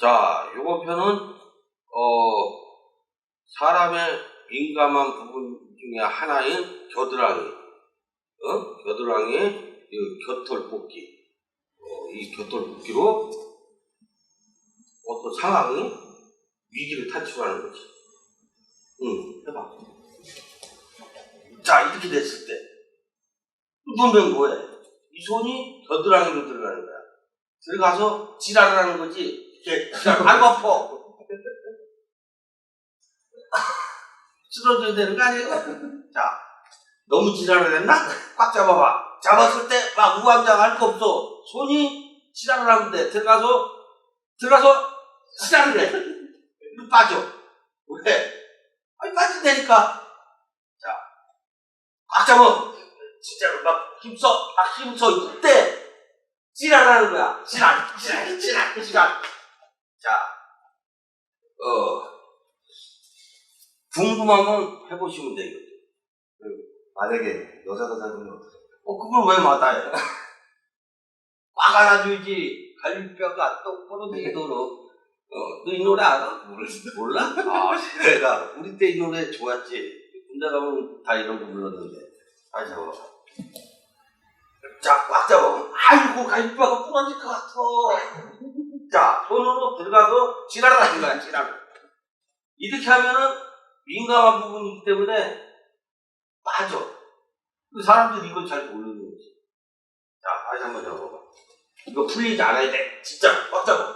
자, 요번 편은 어 사람의 민감한 부분 중에 하나인 겨드랑이, 어? 겨드랑이의 이 겨털 뽑기. 어, 이 겨털 뽑기로 어떤 상황이 위기를 탈출하는 거지. 응, 해봐. 자, 이렇게 됐을 때, 누르면 뭐해? 이 손이 겨드랑이로 들어가는 거야. 들어가서 지랄을 하는 거지. 이렇게 아이고 아파. 쓰러져야 되는 거 아니에요? 자, 너무 지랄을 했나? 꽉 잡아봐. 잡았을 때 막 우왕좌왕 할 거 없어. 손이 지랄을 하면 돼. 들어가서, 들어가서 지랄을 해. 빠져. 왜? 아니, 빠진다니까. 자, 꽉 잡아. 진짜로 막 힘써, 막 힘써. 이때 지랄하는 거야. 지랄, 지랄, 지랄, 지랄. 자, 어, 궁금하면 해보시면 되거든. 만약에 여자가 잡으면 어떡해? 어, 그걸 왜 마다해? 꽉 안아줘야지. 갈비뼈가 똑바로 되도록. 어, 너 이 노래 알아? 몰라? 아, 내가 우리 때 이 노래 좋았지. 군대 가면 다 이런 거 불렀는데. 다시 잡아. 자, 꽉 잡아. 아이고, 갈비뼈가 부러질 것 같아. 자, 손으로 들어가서 지랄을 하는 거야, 지랄. 이렇게 하면은 민감한 부분이기 때문에 빠져. 그 사람들이 이걸 잘 모르는 거지. 자, 다시 한번 잡아봐. 이거 풀리지 않아야 돼. 진짜 꽉 잡아.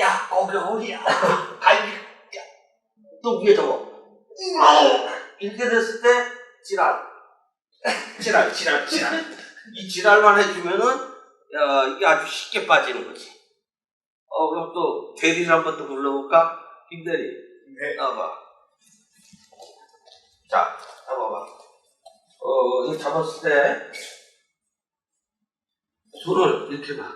야, 거기 어디야? 갈비. 야, 또 위에 잡아. 이렇게 됐을 때 지랄. 지랄, 지랄, 지랄. 이 지랄만 해주면은 야, 이게 아주 쉽게 빠지는 거지. 어, 그럼 또 대리를 한번 또 불러볼까? 김대리, 네. 나와봐. 자, 잡아봐. 어, 이거 잡았을 때, 손을 이렇게 봐.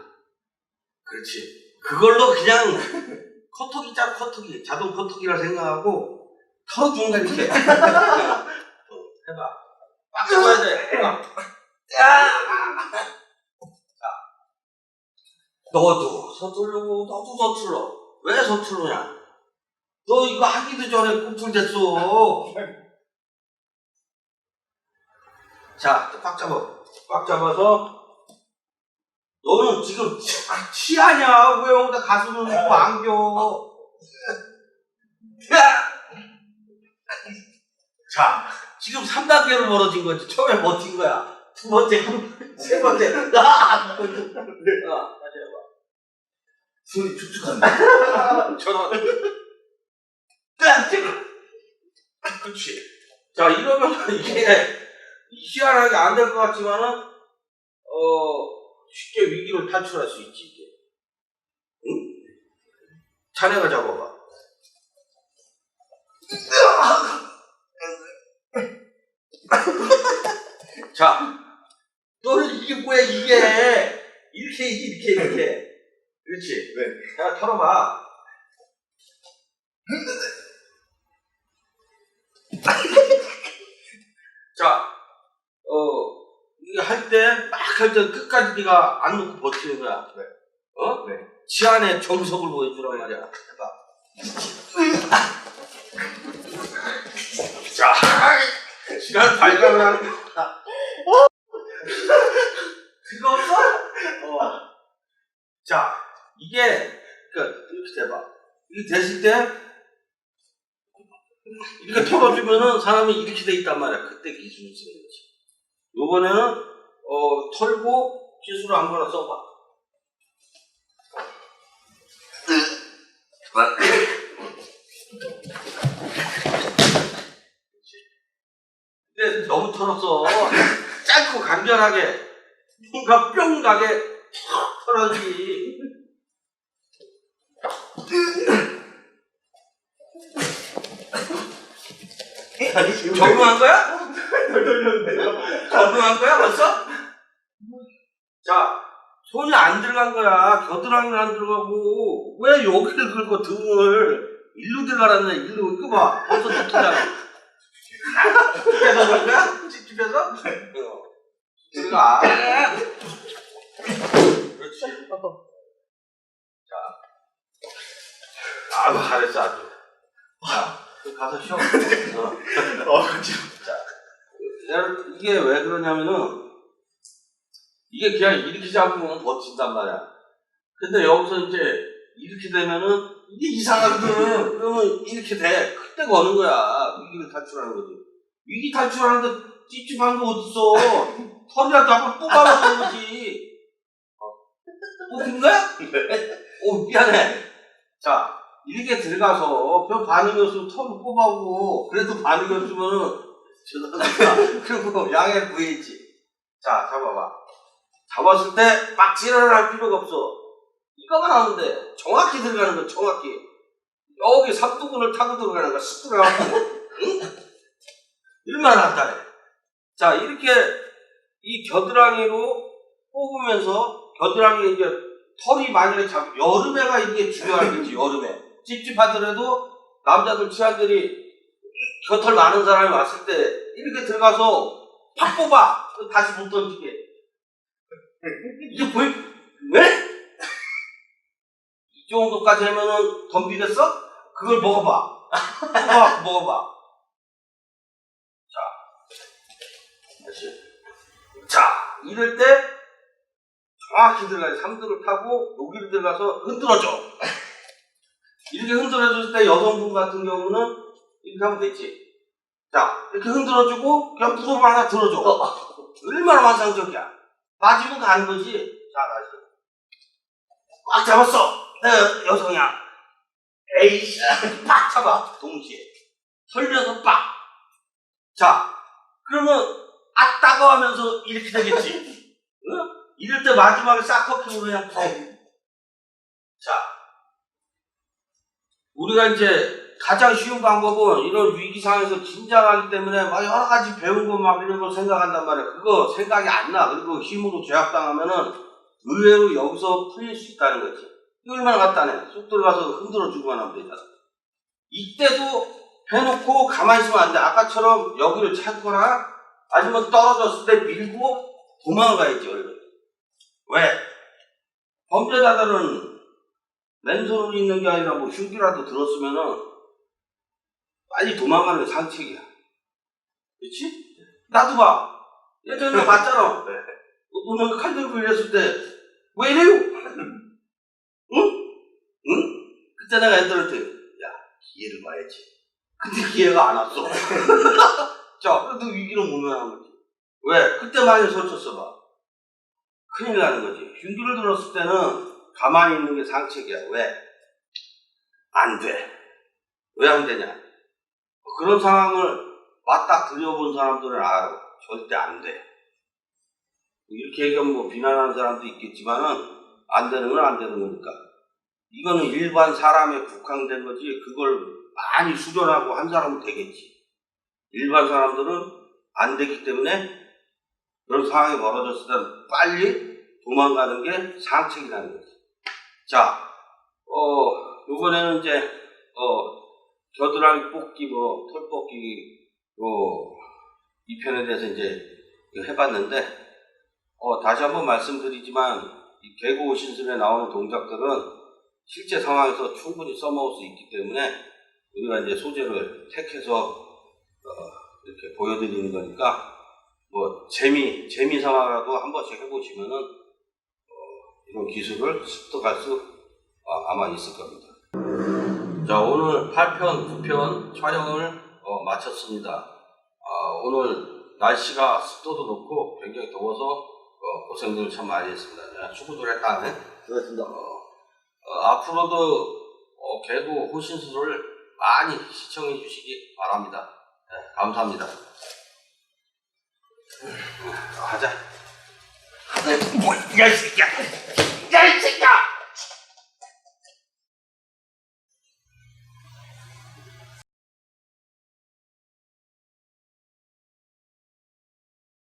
그렇지. 그걸로 그냥 커터기 짜 커터기, 자동 커터기라 생각하고 털어준다, 이렇게. 어, 해봐. 꽉 잡아야 돼. 해봐. 야! 자, 너도 서투르고, 너도 서툴러. 왜 서투르냐? 너 이거 하기도 전에 꿈틀댔어. 자, 꽉 잡아. 꽉 잡아서 너는 지금 치- 치아냐? 왜 여기다 가슴을 놓고 안겨? 야! 자, 지금 3단계로 멀어진 거지. 처음에 버틴 거야. 두 번째, 세 번째. 아! 손이 축축한데? 저런. 그렇지. 자, 이러면 이게 희한하게 안 될 것 같지만은, 어, 쉽게 위기를 탈출할 수 있지, 이게. 응? 자네가 잡아봐. 자, 너는 이게 뭐야, 이게. 이렇게, 이렇게, 이렇게. 그렇지. 네. 자, 털어봐. 자, 어, 이게 할 때, 막 할 때 끝까지 네가 안 놓고 버티는 거야. 네. 어? 네. 치안의 정석을 보여주란 말이야. 해봐. 자, 지난 발광을 하는 거야. 그거 없어? 어. 자, 이게, 그니까, 이렇게 돼봐. 이게 됐을 때, 이렇게 털어주면은 사람이 이렇게 돼 있단 말이야. 그때 기술을 쓰는 거지. 요번에는, 어, 털고 기술을 아무거나 써봐. 근데 너무 털었어. 짧고 간결하게, 뭔가 뿅 가게 탁 털어야지. 아니, 적응한 거야? 덜 돌렸는데요? 적응한 거야 벌써? 자, 손이 안 들어간 거야. 겨드랑이는 안 들어가고 왜 여기를 긁고 등을 일로 들어가라네. 일로 이거 봐. 벌써 느끼잖아. 찝찝해서 그런 거야? 찝찝해서? 어. 들어가. 그렇지. 자, 아유, 잘했어, 아주. 자, 그 가서 쉬어. 어. 어, 그치. 여러분, 이게 왜 그러냐면은, 이게 그냥 이렇게 잡으면 버틴단 말이야. 근데 여기서 이제 이렇게 되면은, 이게 이상하거든. 그러면 이렇게 돼. 그때 거는 거야. 위기를 탈출하는 거지. 위기 탈출하는데 찝찝한 거 어딨어. 털이라도 한번 뽑아보는 거지. 어, 뽑힌 거야? 오, 미안해. 자, 이렇게 들어가서 별 반응이 없으면 털을 뽑아보고, 그래도 반응이 없으면은, 죄송합니다. 그리고 양해 구해있지. 자, 잡아봐. 잡았을 때 막 지랄을 할 필요가 없어. 이거만 돼. 정확히 들어가는 거, 정확히. 여기 삼두근을 타고 들어가는. 쓱 들어가고. 응? 얼마나 간단해. 자, 이렇게 이 겨드랑이로 뽑으면서 겨드랑이 이제 털이 만약에 잡, 여름에가 이게 중요하겠지, 여름에. 찝찝하더라도 남자들 치안들이 겨털 많은 사람이 왔을 때 이렇게 들어가서 팍 뽑아! 다시 못 던지게. 이게 보이, 왜? 이 정도까지 하면은 덤비겠어? 그걸 먹어봐. 뽑아, 먹어봐. 자, 다시. 자, 이럴 때 정확히 들어가야 삼두를 타고 여기를 들어가서 흔들어줘. 이렇게 흔들어줄 때 여성분 같은 경우는 이렇게 하면 되지. 자, 이렇게 흔들어주고 그냥 무릎을 하나 들어줘. 얼마나 환상적이야. 맞으면 가는 거지. 자, 다시. 꽉 잡았어. 내 여성이야. 에이씨, 빡 잡아. 동시에. 설려서 빡. 자, 그러면 아 따가워 하면서 이렇게 되겠지. 응? 이럴 때 마지막에 싹 꺾이고 그냥 펑. 자, 우리가 이제 가장 쉬운 방법은 이런 위기 상황에서 긴장하기 때문에 막 여러 가지 배운 거막 이런 걸 생각한단 말이야. 그거 생각이 안 나. 그리고 힘으로 제압당하면은 의외로 여기서 풀릴 수 있다는 거지. 얼마나 간단해. 쑥 들어가서 흔들어 주고만 하면 되잖아. 이때도 해놓고 가만히 있으면 안 돼. 아까처럼 여기를 찾거나 아니면 떨어졌을 때 밀고 도망가야지, 얼른. 왜? 범죄자들은 맨손으로 있는 게 아니라 뭐 흉기라도 들었으면은 빨리 도망가는 게 상책이야. 그치? 나도 봐. 예전에 봤잖아. 네. 너는 칼 들고 이랬을 때, 왜 이래요? 응? 응? 그때 내가 애들한테, 야, 기회를 봐야지. 근데 기회가 안 왔어. 자, 그래도 위기는 모면한 거지. 왜? 그때 많이 설쳤어 봐. 큰일 나는 거지. 흉기를 들었을 때는 가만히 있는 게 상책이야. 왜? 안 돼. 왜 안 되냐? 그런 상황을 맞닥 들여본 사람들은 알아. 절대 안 돼. 이렇게 얘기하면 뭐 비난하는 사람도 있겠지만은 안 되는 건 안 되는 거니까. 이거는 일반 사람에 국한된 거지 그걸 많이 수련하고 한 사람은 되겠지. 일반 사람들은 안 되기 때문에 그런 상황이 벌어졌을 때는 빨리 도망가는 게 상책이라는 거지. 자, 어, 요번에는 이제, 어, 겨드랑이 뽑기, 뭐, 털 뽑기, 뭐, 이 편에 대해서 이제 해봤는데, 어, 다시 한번 말씀드리지만, 이 개고 신술에 나오는 동작들은 실제 상황에서 충분히 써먹을 수 있기 때문에, 우리가 이제 소재를 택해서, 어, 이렇게 보여드리는 거니까, 뭐, 재미, 재미 삼아라도 한 번씩 해보시면은, 어, 이런 기술을 습득할 수 어, 아마 있을 겁니다. 자, 오늘 8편, 9편 촬영을 어, 마쳤습니다. 아, 오늘 날씨가 습도도 높고 굉장히 더워서 어, 고생들을 참 많이 했습니다. 네, 수고들 했다. 네? 그렇습니다. 어, 어, 앞으로도 어, 개구 호신술을 많이 시청해 주시기 바랍니다. 네, 감사합니다. 음, 하자. 뭐, 야, 이 새끼야.